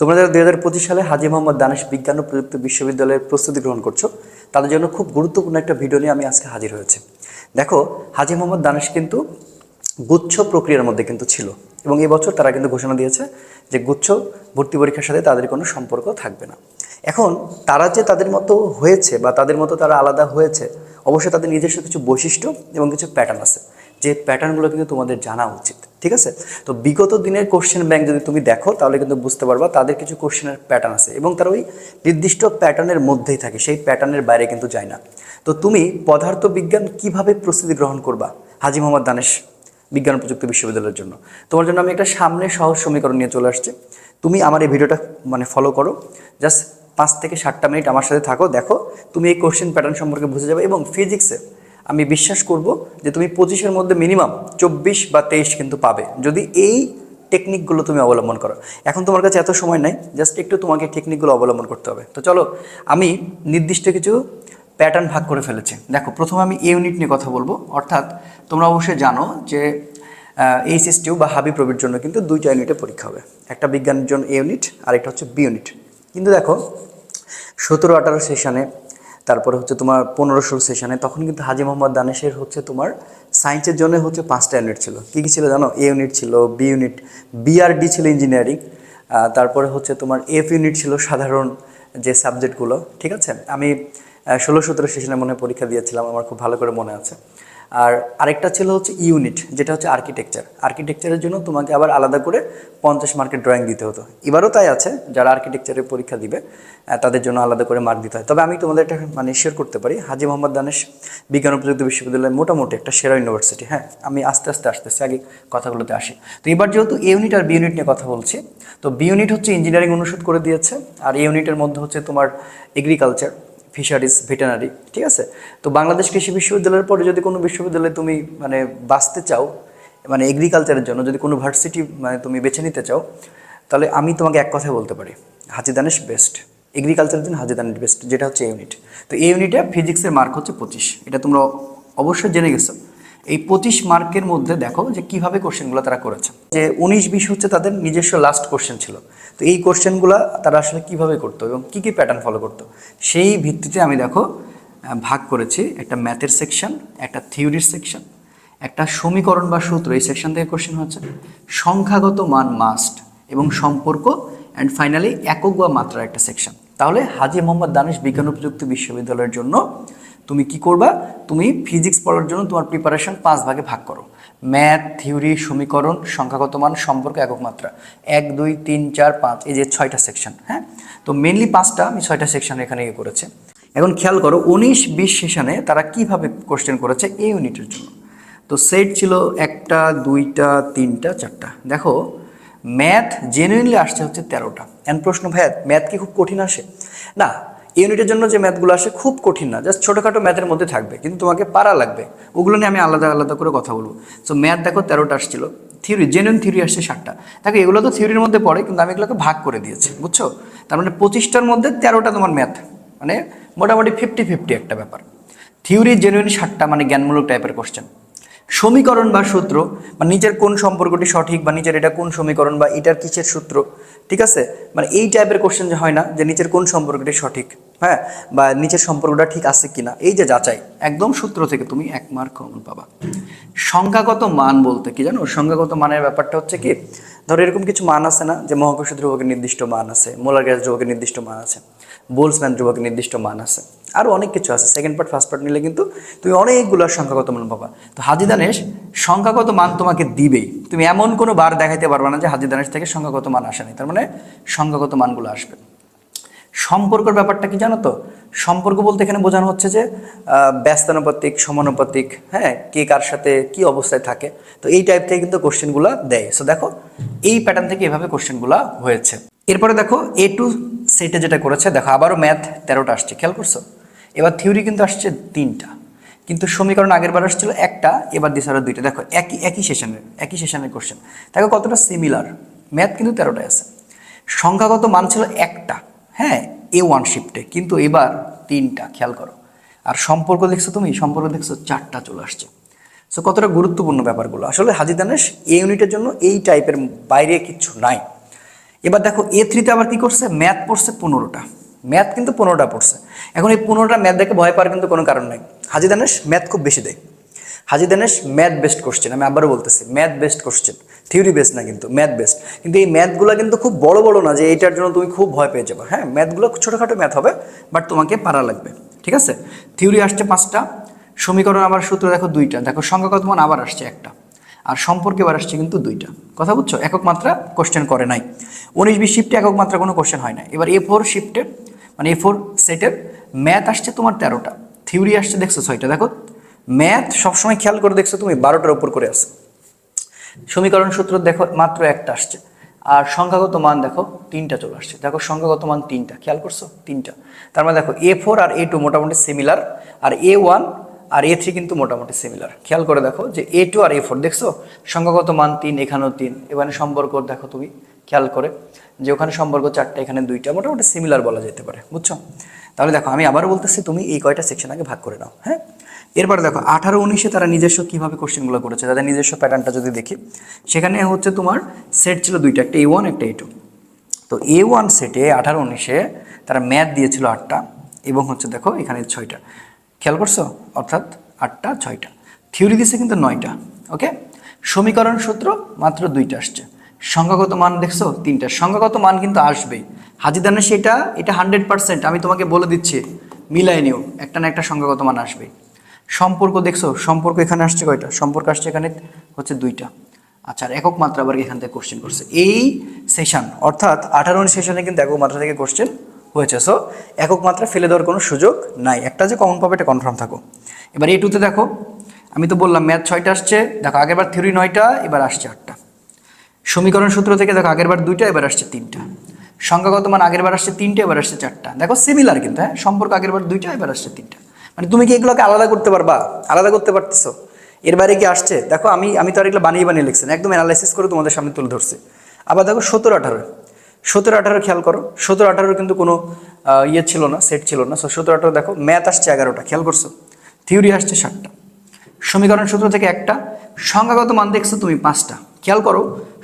তোমরা যারা দুই হাজার পঁচিশ সালে হাজি মোহাম্মদ দানেশ বিজ্ঞান ও প্রযুক্তি বিশ্ববিদ্যালয়ের প্রস্তুতি গ্রহণ করছ, তাদের জন্য খুব গুরুত্বপূর্ণ একটা ভিডিও নিয়ে আমি আজকে হাজির হয়েছে। দেখো, হাজি মোহাম্মদ দানেশ কিন্তু গুচ্ছ প্রক্রিয়ার মধ্যে কিন্তু ছিল এবং এই বছর তারা কিন্তু ঘোষণা দিয়েছে যে গুচ্ছ ভর্তি পরীক্ষার সাথে তাদের কোনো সম্পর্ক থাকবে না। এখন তারা যে তাদের মতো হয়েছে বা তাদের মতো তারা আলাদা হয়েছে, অবশ্যই তাদের নিজস্ব কিছু বৈশিষ্ট্য এবং কিছু প্যাটার্ন আছে। যে প্যাটার্নগুলো কিন্তু তোমাদের জানা উচিত, ঠিক আছে? তো বিগত দিনের কোশ্চেন ব্যাংক যদি তুমি দেখো, তাহলে কিন্তু বুঝতে পারবা তাদের কিছু কোশ্চেনের প্যাটার্ন আছে এবং তারা ওই নির্দিষ্ট প্যাটার্নের মধ্যেই থাকে, সেই প্যাটার্নের বাইরে কিন্তু যায় না। তো তুমি পদার্থবিজ্ঞান কীভাবে প্রস্তুতি গ্রহণ করবা, হাজি মোহাম্মদ দানেশ, বিজ্ঞান প্রযুক্তি বিশ্ববিদ্যালয়ের জন্য? তোমার জন্য আমি একটা সামনে সহজ সমীকরণ নিয়ে চলে আসছি। তুমি আমার এই ভিডিওটা মানে ফলো করো জাস্ট পাঁচ থেকে সাতটা মিনিট আমার সাথে থাকো, দেখো তুমি এই কোশ্চেন প্যাটার্ন সম্পর্কে বুঝে যাবে এবং ফিজিক্সে আমি বিশ্বাস করব যে তুমি পঁচিশের মধ্যে মিনিমাম চব্বিশ বা তেইশ কিন্তু পাবে। যদি এই টেকনিকগুলো তুমি অবলম্বন করো। এখন তোমার কাছে এত সময় নাই জাস্ট একটু তোমাকে টেকনিকগুলো অবলম্বন করতে হবে। তো চলো, আমি নির্দিষ্ট কিছু প্যাটার্ন ভাগ করে ফেলেছি। দেখো, প্রথমে আমি ইউনিট নিয়ে কথা বলব। অর্থাৎ, তোমরা অবশ্যই জানো যে এইচএস টিউ বা হাবি প্রবির জন্য কিন্তু দুইটা ইউনিটে পরীক্ষা হবে। একটা বিজ্ঞানের জন্য ইউনিট আর একটা হচ্ছে বি ইউনিট কিন্তু দেখো, সতেরো আঠারো সেশনে তারপরে হচ্ছে তোমার পনেরোশোর সেশনে তখন কিন্তু হাজি মোহাম্মদ দানেশের হচ্ছে তোমার সায়েন্সের জন্য হচ্ছে পাঁচটা ইউনিট ছিল। কী কী ছিল জানো? এ ইউনিট ছিল বি ইউনিট বিআরডি ছিল ইঞ্জিনিয়ারিং তারপরে হচ্ছে তোমার এফ ইউনিট ছিল সাধারণ যে সাবজেক্টগুলো ঠিক আছে? আমি ষোলো সতেরো সেশনে মনে পরীক্ষা দিয়েছিলাম, আমার খুব ভালো করে মনে আছে। আর আরেকটা ছিল হচ্ছে ইউনিট যেটা হচ্ছে আর্কিটেকচার আর্কিটেকচারের জন্য তোমাকে আবার আলাদা করে পঞ্চাশ মার্কের ড্রয়িং দিতে হতো। এবারও তাই আছে, যারা আর্কিটেকচারের পরীক্ষা দিবে তাদের জন্য আলাদা করে মার্ক দিতে হয়। তবে আমি তোমাদের একটা মানে শেয়ার করতে পারি। হাজি মোহাম্মদ দানেশ, বিজ্ঞান ও প্রযুক্তি বিশ্ববিদ্যালয় মোটামুটি একটা সেরা ইউনিভার্সিটি হ্যাঁ আমি আস্তে আস্তে আসতেছি আগে কথাগুলোতে আসি। তো এবার যেহেতু ইউনিট আর বি ইউনিট নিয়ে কথা বলছি, তো বি ইউনিট হচ্ছে ইঞ্জিনিয়ারিং অনুষদ করে দিয়েছে, আর ইউনিটের মধ্যে হচ্ছে তোমার এগ্রিকালচার ফিশারিজ ভেটেনারি, ঠিক আছে? তো বাংলাদেশ কৃষি বিশ্ববিদ্যালয়ের পরে যদি কোনো বিশ্ববিদ্যালয়ে তুমি মানে বাঁচতে চাও মানে এগ্রিকালচারের জন্য যদি কোনো ভার্সিটি মানে তুমি বেছে নিতে চাও, তাহলে আমি তোমাকে এক কথায় বলতে পারি হাজিদানেশ বেস্ট এগ্রিকালচারের জন্য হাজিদানেশ বেস্ট যেটা হচ্ছে ইউনিট তো এই ইউনিটে ফিজিক্সের মার্ক হচ্ছে পঁচিশ, এটা তোমরা অবশ্যই জেনে গেছো। এই পঁচিশ মার্কের মধ্যে দেখো যে কীভাবে কোশ্চেনগুলো তারা করেছে। যে উনিশ, বিশ হচ্ছে তাদের নিজস্ব লাস্ট কোশ্চেন ছিল। তো এই কোশ্চেনগুলো তারা আসলে কীভাবে করতো এবং কী কী প্যাটার্ন ফলো করতো? সেই ভিত্তিতে আমি দেখো ভাগ করেছি একটা ম্যাথের সেকশন একটা থিওরির সেকশন একটা সমীকরণ বা সূত্র, এই সেকশন থেকে কোশ্চেন হচ্ছে। সংখ্যাগত মান মাস্ট এবং সম্পর্ক অ্যান্ড ফাইনালি একক বা মাত্রার একটা সেকশন তাহলে হাজি মোহাম্মদ দানিশ বিজ্ঞান প্রযুক্তি বিশ্ববিদ্যালয়ের জন্য তুমি কি করবা? তুমি ফিজিক্স পড়ার জন্য তোমার প্রিপারেশন পাঁচ ভাগে ভাগ করো। ম্যাথ থিওরি সমীকরণ, সংখ্যাগত মান, সম্পর্ক, একক মাত্রা। এক, দুই, তিন, চার, পাঁচ, এই যে ছয়টা সেকশন হ্যাঁ? তো মেনলি পাঁচটা, আমি ছয়টা সেকশন এখানে ইয়ে করেছে। এখন খেয়াল করো, উনিশ, বিশ সেশনে তারা কীভাবে কোশ্চেন করেছে এই ইউনিটের জন্য। তো সেট ছিল একটা, দুইটা, তিনটা, চারটা। দেখো ম্যাথ জেনুইনলি আসছে হচ্ছে তেরোটা। এন প্রশ্ন ভাই ম্যাথ কি খুব কঠিন আসে? না ইউনিটের জন্য যে ম্যাথগুলো আসে খুব কঠিন না জাস্ট ছোটোখাটো ম্যাথের মধ্যে থাকবে, কিন্তু তোমাকে পারা লাগবে। ওগুলো নিয়ে আমি আলাদা আলাদা করে কথা বলব। সো ম্যাথ দেখো তেরোটা আসছিল। থিওরি জেনুইন থিওরি আসছে ষাটটা দেখো, এগুলো তো থিওরির মধ্যে পড়ে, কিন্তু আমি এগুলোকে ভাগ করে দিয়েছি, বুঝছ? তার মানে পঁচিশটার মধ্যে তেরোটা তোমার ম্যাথ মানে মোটামুটি ফিফটি ফিফটি একটা ব্যাপার। থিওরি জেনুইন ষাটটা মানে জ্ঞানমূলক টাইপের কোশ্চেন সমীকরণ বা সূত্র বা নিজের কোন সম্পর্কটি সঠিক বা নিজের এটা কোন সমীকরণ বা এটার কিসের সূত্র, ঠিক আছে? মানে এই টাইপের কোশ্চেন যে হয় না, যে নিচের কোন সম্পর্কটি সঠিক। হ্যাঁ বা নিচের সম্পর্কটা ঠিক আছে কিনা, এই যে যাচাই, একদম সূত্র থেকে তুমি এক মার্ক কমন পাবা। সংখ্যাগত মান বলতে কি জানো? সংখ্যাগত মানের ব্যাপারটা হচ্ছে কি, ধরো এরকম কিছু মান আছে না, যে মহাকর্ষ ধ্রুবকের নির্দিষ্ট মান আছে, মোলার গ্যাস ধ্রুবকের নির্দিষ্ট মান আছে, বোলসম্যান ধ্রুবকের নির্দিষ্ট মান আছে আরও অনেক কিছু আছে। সেকেন্ড পার্ট ফার্স্ট পার্ট নিলে কিন্তু তুমি অনেকগুলো সংখ্যাগত মান পাবা। তো হাজি দানেশ সংখ্যাগত মান তোমাকে দিবেই। তুমি এমন কোনো বার দেখাইতে পারবে না যে হাজি দানেশ থেকে সংখ্যাগত মান আসেনি, তার মানে সংখ্যাগত মানগুলো আসবে। সম্পর্কের ব্যাপারটা কি জানো তো? সম্পর্ক বলতে এখানে বোঝানো হচ্ছে যে ব্যস্তানুপাতিক, সমানুপাতিক হ্যাঁ কে কার সাথে কি অবস্থায় থাকে। তো এই টাইপ থেকে কিন্তু কোশ্চেনগুলো দেয়। সো দেখো, এই প্যাটার্ন থেকে এভাবে কোশ্চেনগুলো হয়েছে। এরপরে দেখো এ টু সেটে যেটা করেছে, দেখো, আবারও ম্যাথ তেরোটা আসছে, খেয়াল করছ? এবার থিওরি কিন্তু আসছে তিনটা। কিন্তু সমীকরণ আগের বার আসছিল একটা, এবার দিছে আরও দুইটা। দেখো, একই একই সেশনের একই সেশনের কোশ্চেন দেখো কতটা সিমিলার ম্যাথ কিন্তু তেরোটায় আছে। সংখ্যাগত মান ছিল একটা। হ্যাঁ এ ওয়ান শিফটে কিন্তু এবার তিনটা, খেয়াল করো। আর সম্পর্ক দেখছ তুমি? সম্পর্ক দেখছ চারটা চলে আসছে। সো কতটা গুরুত্বপূর্ণ ব্যাপারগুলো? আসলে হাজি দানেশ এই ইউনিটের জন্য এই টাইপের বাইরে কিচ্ছু নাই। এবার দেখো এ থ্রিতে আবার কি করছে? ম্যাথ পড়ছে পনেরোটা। ম্যাথ কিন্তু পনেরোটা পড়ছে। এখন এই পনেরোটা ম্যাথ দেখে ভয় পাওয়ার কিন্তু কোনো কারণ নাই। হাজি দানেশ ম্যাথ খুব বেশি দেয়। Haji Danesh math best question আমি আবারও বলতেছি, math best question theory best না কিন্তু, ম্যাথ বেস্ট কিন্তু এই ম্যাথগুলো কিন্তু খুব বড় বড় না যে এইটার জন্য তুমি খুব ভয় পেয়ে যাবে। হ্যাঁ ম্যাথগুলো ছোটোখাটো ম্যাথ হবে বাট তোমাকে পারা লাগবে, ঠিক আছে? থিওরি আসছে পাঁচটা, সমীকরণ আবার সূত্র দেখো দুইটা, দেখো সংখ্যাগত মান আবার আসছে একটা, আর সম্পর্কে এবার আসছে কিন্তু দুইটা, কথা বুঝছ? একক মাত্রা কোশ্চেন করে নাই, উনিশ বিশ শিফটে একক মাত্রা কোনো কোশ্চেন হয় না এবার এ ফোর শিফটে মানে এ ফোর সেটের ম্যাথ আসছে তোমার তেরোটা থিওরি আসছে দেখছ ছয়টা, দেখো ম্যাথ সবসময় খেয়াল করে দেখছ তুমি, বারোটার উপর করে আছে। সমীকরণ সূত্র দেখো, মাত্র একটা আসছে। আর সংখ্যাগত মান দেখো, তিনটা চলে আসছে। দেখো, সংখ্যাগত মান তিনটা। খেয়াল করছ? তিনটা। তার মানে দেখো এ ফোর আর এ টু মোটামুটি সিমিলার আর এ ওয়ান আর এ থ্রি কিন্তু মোটামুটি সিমিলার খেয়াল করে দেখো যে এ টু আর এ ফোর দেখছ? সংখ্যাগত মান তিন, এখানেও তিন। এখানে সম্পর্ক দেখো তুমি, খেয়াল করে যে ওখানে সম্পর্ক চারটা, এখানে দুইটা, মোটামুটি সিমিলার বলা যেতে পারে। বুঝছ? তাহলে দেখো, আমি আবারও বলতেছি, তুমি এই কয়টা সেকশন আগে ভাগ করে নাও হ্যাঁ? এরপর দেখো, আঠারো উনিশে তারা নিজস্ব কীভাবে কোশ্চেনগুলো করেছে? তাদের নিজস্ব প্যাটার্নটা যদি দেখি, সেখানে হচ্ছে তোমার সেট ছিল দুইটা, একটা এ ওয়ান একটা এ টু তো এ ওয়ান সেটে আঠারো উনিশে তারা ম্যাথ দিয়েছিল আটটা এবং হচ্ছে দেখো, এখানে ছয়টা। খেয়াল করছ? অর্থাৎ আটটা, ছয়টা। থিওরি দিছে কিন্তু নয়টা ওকে সমীকরণ সূত্র মাত্র দুইটা আসছে। সংখ্যাগত মান দেখছ? তিনটা। সংখ্যাগত মান কিন্তু আসবেই। হাজিদানে সেটা এটা হান্ড্রেড পার্সেন্ট আমি তোমাকে বলে দিচ্ছি মিলাই নিও। একটা না একটা সংখ্যাগত মান আসবেই। সম্পর্ক দেখছ? সম্পর্ক এখানে আসছে কয়টা? সম্পর্ক আসছে এখানে হচ্ছে দুইটা। আচ্ছা আর একক মাত্রা আবার এখান থেকে কোশ্চেন করছে। এই সেশন অর্থাৎ আঠারো সেশনে কিন্তু একক মাত্রা থেকে কোশ্চেন হয়েছে। সো একক মাত্রা ফেলে দেওয়ার কোনো সুযোগ নাই। একটা যে কমন পাবে এটা কনফার্ম থাকো। এবার এই টুতে দেখো। আমি তো বললাম ম্যাথ ছয়টা আসছে। দেখো আগেরবার থিওরি নয়টা, এবার আসছে আটটা। সমীকরণ সূত্র থেকে দেখো আগেরবার দুইটা, এবার আসছে তিনটা। সংখ্যাগত মান আগেরবার আসছে তিনটা, এবার আসছে চারটা। দেখো সিমিলার কিন্তু হ্যাঁ? সম্পর্ক আগেরবার দুইটা, এবার আসছে তিনটা। মানে তুমি কি এগুলোকে আলাদা করতে পারবা? আলাদা করতে পারতেছো? এর বাইরে কি আসছে? দেখো, আমি আমি তো আর এগুলো বানিয়ে বানিয়ে লিখছি একদম অ্যানালাইসিস করে তোমাদের সামনে তুলে ধরছি। আবার দেখো, সতেরো আঠারো। সতেরো আঠারো খেয়াল করো, সতেরো আঠারোর কিন্তু কোনো ইয়ে ছিল না সেট ছিল না। সো সতেরো আঠারো দেখো ম্যাথ আসছে এগারোটা, খেয়াল করছ? থিওরি আসছে সাতটা সমীকরণ সূত্র থেকে একটা সংখ্যাগত মান দেখছ তুমি পাঁচটা। খেয়াল করো,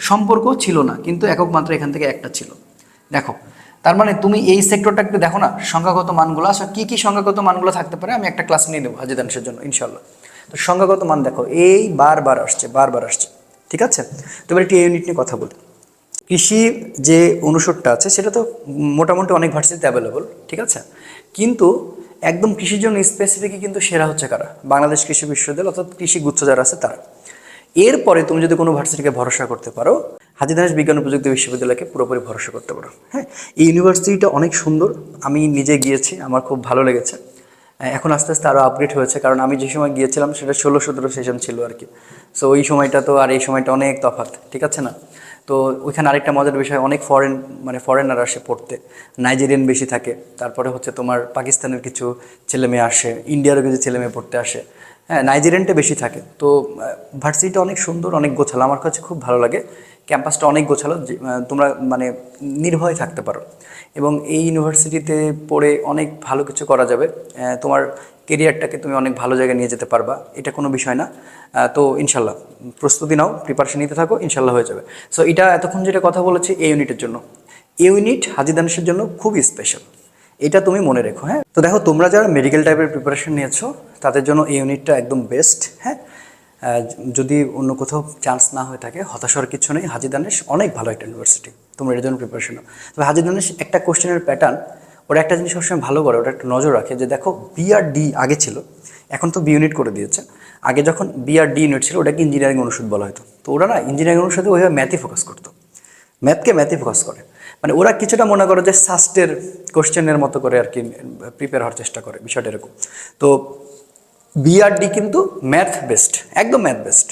সম্পর্ক ছিল না, কিন্তু একক মাত্রা এখান থেকে একটা ছিল। দেখো তার মানে তুমি এই সেক্টরটা একটু দেখো না, সংখ্যাগত মানগুলো। আসলে কী কী সংখ্যাগত মানগুলো থাকতে পারে? আমি একটা ক্লাস নিয়ে নেব হাজিদানসের জন্য ইনশাল্লাহ তো সংখ্যাগত মান দেখো, এই বারবার আসছে বারবার আসছে, ঠিক আছে? তো এবার একটি ইউনিট নিয়ে কথা বলি। কৃষি যে অনুষদটা আছে, সেটা তো মোটামুটি অনেক ভার্সিটিতে অ্যাভেলেবল ঠিক আছে? কিন্তু একদম কৃষির জন্য স্পেসিফিকই কিন্তু সেরা হচ্ছে কারা? বাংলাদেশ কৃষি বিশ্ববিদ্যালয় অর্থাৎ কৃষি গুচ্ছ যারা আছে তারা। এরপরে তুমি যদি কোনো ভার্সিটিকে ভরসা করতে পারো হাজি দানেশ বিজ্ঞান প্রযুক্তি বিশ্ববিদ্যালয়কে পুরোপুরি ভরসা করতে পারো। হ্যাঁ এই ইউনিভার্সিটিটা অনেক সুন্দর। আমি নিজে গিয়েছি, আমার খুব ভালো লেগেছে। এখন আস্তে আস্তে আরও আপগ্রেড হয়েছে, কারণ আমি যে সময় গিয়েছিলাম সেটা ষোলো সতেরো সেশন ছিল আর কি। সো ওই সময়টা তো আর এই সময়টা অনেক তফাৎ, ঠিক আছে না? তো ওইখানে আরেকটা মজার বিষয়, অনেক ফরেন মানে ফরেনার আসে পড়তে। নাইজেরিয়ান বেশি থাকে। তারপরে হচ্ছে তোমার পাকিস্তানের কিছু ছেলে মেয়ে আসে ইন্ডিয়ারও কিছু ছেলে মেয়ে পড়তে আসে। হ্যাঁ নাইজেরিয়ানটা বেশি থাকে। তো ভার্সিটিটা অনেক সুন্দর, অনেক গোছালো। আমার কাছে খুব ভালো লাগে। ক্যাম্পাসটা অনেক গোছালো তোমরা মানে নির্ভয়ে থাকতে পারো। এবং এই ইউনিভার্সিটিতে পড়ে অনেক ভালো কিছু করা যাবে। তোমার কেরিয়ারটাকে তুমি অনেক ভালো জায়গায় নিয়ে যেতে পারবা, এটা কোনো বিষয় না। তো ইনশাল্লাহ, প্রস্তুতি নাও প্রিপারেশন নিতে থাকো, ইনশাল্লাহ হয়ে যাবে। সো এটা এতক্ষণ যেটা কথা বলেছি, এই ইউনিটের জন্য। এই ইউনিট হাজিদানেশের জন্য খুবই স্পেশাল এটা তুমি মনে রেখো হ্যাঁ? তো দেখো, তোমরা যারা মেডিকেল টাইপের প্রিপারেশন নিয়েছো, তাদের জন্য এই ইউনিটটা একদম বেস্ট হ্যাঁ? যদি অন্য কোথাও চান্স না হয়ে থাকে হতাশার কিছু নেই। হাজি দানেশ অনেক ভালো একটা ইউনিভার্সিটি তোমরা এর জন্য প্রিপারেশন নাও। তবে হাজি দানেশ একটা কোশ্চেনের প্যাটার্ন ওরা একটা জিনিস সবসময় ভালো করে, ওটা একটা নজর রাখে যে দেখো বি আর ডি আগে ছিল, এখন তো বি ইউনিট করে দিয়েছে। আগে যখন বি আর ডি ইউনিট ছিল, ওটাকে ইঞ্জিনিয়ারিং অনুষদ বলা হতো। তো ওরা না ইঞ্জিনিয়ারিং অনুষদে ওইভাবে ম্যাথই ফোকাস করতো। ম্যাথকে ম্যাথে ফোকাস করে। মানে ওরা কিছুটা মনে করো যে সাস্টের কোশ্চেনের মতো করে আর কি প্রিপেয়ার হওয়ার চেষ্টা করে, বিষয়টা এরকম। তো বিআরডি কিন্তু ম্যাথ বেস্ট একদম ম্যাথ বেস্ট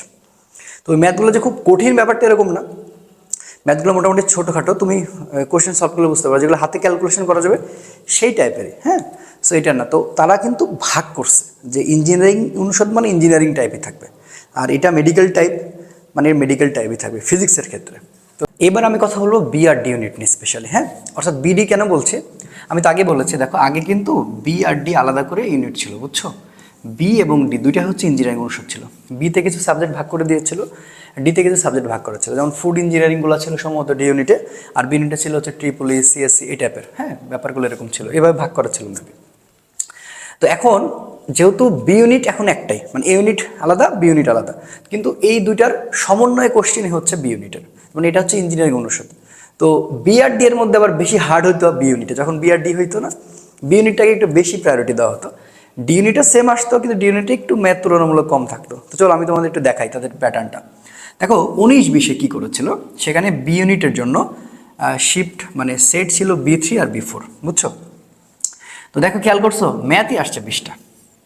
তো ওই ম্যাথগুলো যে খুব কঠিন ব্যাপারটা এরকম না। ম্যাথগুলো মোটামুটি ছোটোখাটো, তুমি কোয়েশ্চেন সলভ করলে বুঝতে পারো। যেগুলো হাতে ক্যালকুলেশন করা যাবে, সেই টাইপেরই হ্যাঁ? সো এটা না। তো তারা কিন্তু ভাগ করছে যে ইঞ্জিনিয়ারিং অনুষদ মানে ইঞ্জিনিয়ারিং টাইপই থাকবে। আর এটা মেডিকেল টাইপ মানে মেডিকেল টাইপই থাকবে ফিজিক্সের ক্ষেত্রে। তো এবার আমি কথা বলব বিআরডি ইউনিট নিয়ে স্পেশালি হ্যাঁ? অর্থাৎ বিডি কেন বলছে? আমি তো আগে বলেছি, দেখো, আগে কিন্তু বিআরডি আলাদা করে ইউনিট ছিল, বুঝছ? বি এবং ডি দুইটা হচ্ছে ইঞ্জিনিয়ারিং অনুষদ ছিল। বিতে কিছু সাবজেক্ট ভাগ করে দিয়েছিল ডিতে কিছু সাবজেক্ট ভাগ করা ছিল। যেমন ফুড ইঞ্জিনিয়ারিংগুলো ছিল সম্ভবত ডি ইউনিটে আর বি ইউনিটে ছিল হচ্ছে ট্রিপলি সিএসসি এই টাইপের হ্যাঁ ব্যাপারগুলো এরকম ছিল। এভাবে ভাগ করা ছিল মেবি তো এখন যেহেতু বি ইউনিট এখন একটাই মানে এ ইউনিট আলাদা বি ইউনিট আলাদা। কিন্তু এই দুইটার সমন্বয় কোশ্চেনই হচ্ছে বি ইউনিটের মানে এটা হচ্ছে ইঞ্জিনিয়ারিং অনুষদ। তো বিআরডি এর মধ্যে আবার বেশি হার্ড হইতো বি ইউনিটে যখন বিআরডি হইতো না বি ইউনিটটাকে একটু বেশি প্রায়োরিটি দেওয়া হতো। ডি ইউনিটটা সেম আসতো, কিন্তু ডি ইউনিটে একটু ম্যাথ তুলনামূলক কম থাকতো। তো চলো আমি তোমাদের একটু দেখাই তাদের প্যাটার্নটা দেখো, উনিশ বিশে কী করেছিল? সেখানে বি ইউনিটের জন্য শিফট মানে সেট ছিল বি থ্রি আর বি ফোর বুঝছ? তো দেখো, খেয়াল করছ? ম্যাথই আসছে বিশটা।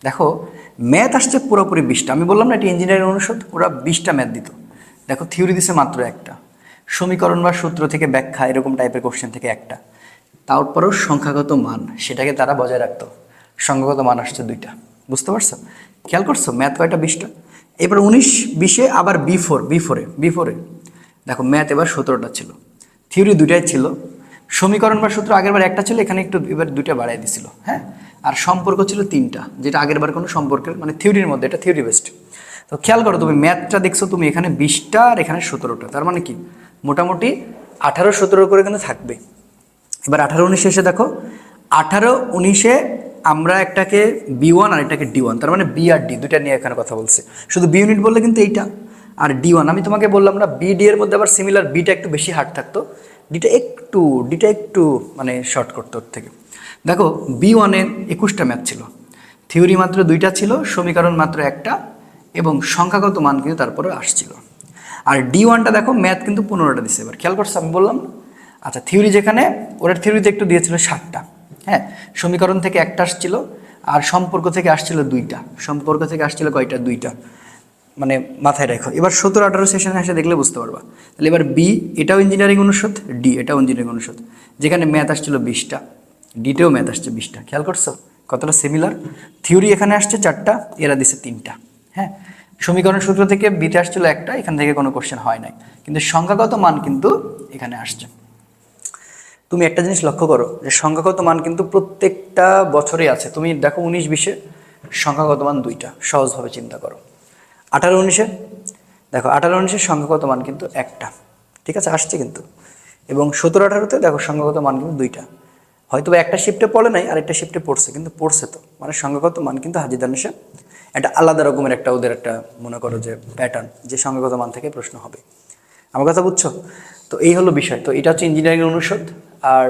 দেখো, ম্যাথ আসছে পুরোপুরি বিশটা। আমি বললাম না, এটি ইঞ্জিনিয়ারিং অনুষদ, ওরা বিশটা ম্যাথ দিত। দেখো থিওরি দিছে মাত্র একটা। সমীকরণ বা সূত্র থেকে ব্যাখ্যা, এরকম টাইপের কোশ্চেন থেকে একটা। তারপরেও সংখ্যাগত মান, সেটাকে তারা বজায় রাখতো। সংখ্যাগত মান আসছে দুইটা। বুঝতে পারছ? খেয়াল করছ? ম্যাথ কয়টা? বিশটা। এবার উনিশ, বিশে, আবার বি ফোর বি ফোরে বি ফোরে দেখো, ম্যাথ এবার সতেরোটা ছিল। থিওরি দুইটাই ছিল। সমীকরণ বা সূত্র আগের বার একটা ছিল, এখানে একটু এবার দুইটা বাড়াই দিছিল হ্যাঁ? আর সম্পর্ক ছিল তিনটা, যেটা আগের বার কোনো সম্পর্কের মানে থিওরির মধ্যে, এটা থিওরি বেস্ট তো খেয়াল করো, তুমি ম্যাথটা দেখছ, তুমি এখানে বিশটা আর এখানে সতেরোটা। তার মানে কি? মোটামুটি আঠারো, সতেরো করে কিন্তু থাকবে। এবার আঠারো, উনিশে এসে দেখো, আঠারো, উনিশে আমরা একটাকে বি ওয়ান আর এটাকে ডি ওয়ান তার মানে বি আর ডি দুইটা নিয়ে এখানে কথা বলছে। শুধু বি ইউনিট বললে কিন্তু এইটা, আর ডি ওয়ান আমি তোমাকে বললাম না বি ডি এর মধ্যে আবার সিমিলার বিটা একটু বেশি হার্ড থাকতো ডিটা একটু ডিটা একটু মানে শর্ট করতো ওর থেকে। দেখো বি ওয়ানে একুশটা ম্যাথ ছিল। থিওরি মাত্র দুইটা ছিল, সমীকরণ মাত্র একটা, এবং সংখ্যাগত মান কিন্তু তারপরে আসছিল। আর ডি ওয়ানটা দেখো ম্যাথ কিন্তু পনেরোটা দিচ্ছে এবার খেয়াল করছ, আমি বললাম আচ্ছা থিওরি যেখানে ওরা থিওরিতে একটু দিয়েছিল সাতটা। হ্যাঁ সমীকরণ থেকে একটা আসছিল আর সম্পর্ক থেকে আসছিল দুইটা। সম্পর্ক থেকে আসছিল কয়টা? দুইটা। মানে মাথায় রাখো। এবার সতেরো আঠারো সেশনে এসে দেখলে বুঝতে পারবা। তাহলে এবার বি এটাও ইঞ্জিনিয়ারিং অনুষদ ডি এটাও ইঞ্জিনিয়ারিং অনুষদ। যেখানে ম্যাথ আসছিল বিশটা ডিটেও ম্যাথ আসছে বিশটা। খেয়াল করছ? কতটা সিমিলার থিওরি এখানে আসছে চারটা, এরা দিছে তিনটা। হ্যাঁ সমীকরণ সূত্র থেকে বিতে আসছিল একটা, এখান থেকে কোনো কোশ্চেন হয় নাই। কিন্তু সংখ্যাগত মান কিন্তু এখানে আসছে। তুমি একটা জিনিস লক্ষ্য করো, যে সংখ্যাগত মান কিন্তু প্রত্যেকটা বছরে আছে। তুমি দেখো উনিশ, বিশে সংখ্যাগত মান দুইটা, সহজভাবে চিন্তা করো। আঠারো, উনিশে? দেখো, আঠারো, উনিশে সংখ্যাগত মান কিন্তু একটা। ঠিক আছে, আসছে কিন্তু। এবং সতেরো, আঠারোতে দেখো সংখ্যাগত মান কিন্তু দুইটা। হয়তো একটা শিফটে পড়ে নাই আর একটা শিফটে পড়ছে, কিন্তু পড়ছে তো। মানে সংখ্যাগত মান কিন্তু হাজিদানেশে একটা আলাদা রকমের একটা ওদের একটা মনে করো যে প্যাটার্ন যে সংখ্যাগত মান থেকে প্রশ্ন হবে। আমার কথা বুঝছ? তো এই হলো বিষয়। তো এটা হচ্ছে ইঞ্জিনিয়ারিং অনুষদ। আর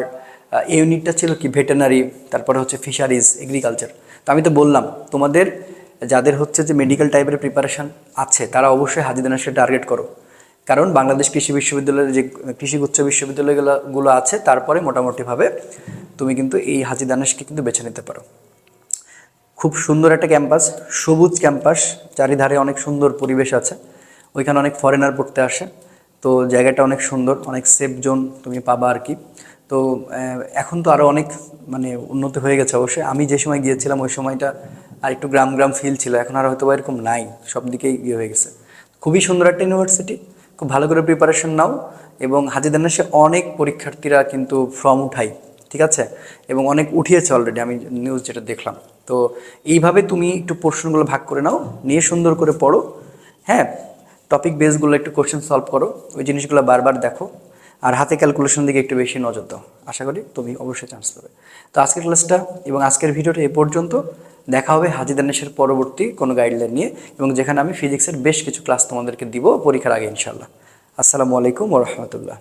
ইউনিটটা ছিল কি ভেটেনারি তারপরে হচ্ছে ফিশারিজ এগ্রিকালচার তো আমি তো বললাম, তোমাদের, যাদের হচ্ছে যে মেডিকেল টাইপের প্রিপারেশন আছে, তারা অবশ্যই হাজিদানাসে টার্গেট করো। কারণ বাংলাদেশ কৃষি বিশ্ববিদ্যালয়ের যে, কৃষি উচ্চ বিশ্ববিদ্যালয়গুলো, গুলো আছে, তারপরে মোটামুটিভাবে তুমি কিন্তু এই হাজি দানেশকে কিন্তু বেছে নিতে পারো। খুব সুন্দর একটা ক্যাম্পাস সবুজ ক্যাম্পাস চারিধারে অনেক সুন্দর পরিবেশ আছে। ওইখানে অনেক ফরেনার পড়তে আসে। তো জায়গাটা অনেক সুন্দর, অনেক সেফ জোন তুমি পাবা আর কি। তো এখন তো আরও অনেক মানে উন্নত হয়ে গেছে অবশ্যই। আমি যে সময় গিয়েছিলাম, ওই সময়টা আর একটু গ্রাম গ্রাম ফিল ছিল। এখন আর হয়তো এরকম নাই, সব দিকেই ইয়ে হয়ে গেছে। খুবই সুন্দর একটা ইউনিভার্সিটি খুব ভালো করে প্রিপারেশন নাও এবং হাজিদানাসে অনেক পরীক্ষার্থীরা কিন্তু ফর্ম উঠাই ঠিক আছে? এবং অনেক উঠিয়েছে অলরেডি আমি নিউজ যেটা দেখলাম। তো, এইভাবে তুমি একটু পোর্শনগুলো ভাগ করে নাও, নিয়ে সুন্দর করে পড়ো। হ্যাঁ টপিক বেসগুলো একটু কোশ্চেন সলভ করো। ওই জিনিসগুলো বারবার দেখো। আর হাতে ক্যালকুলেশন দিকে একটু বেশি নজর দাও। আশা করি তুমি অবশ্যই চান্স পাবে। তো আজকের ক্লাসটা এবং আজকের ভিডিওটা এ পর্যন্ত দেখা হবে হাজিদানেশের পরবর্তী কোনো গাইডলাইন নিয়ে এবং যেখানে আমি ফিজিক্সের বেশ কিছু ক্লাস তোমাদেরকে দিব পরীক্ষার আগে ইনশাল্লাহ আসসালামু আলাইকুম ওরহমতুল্লাহ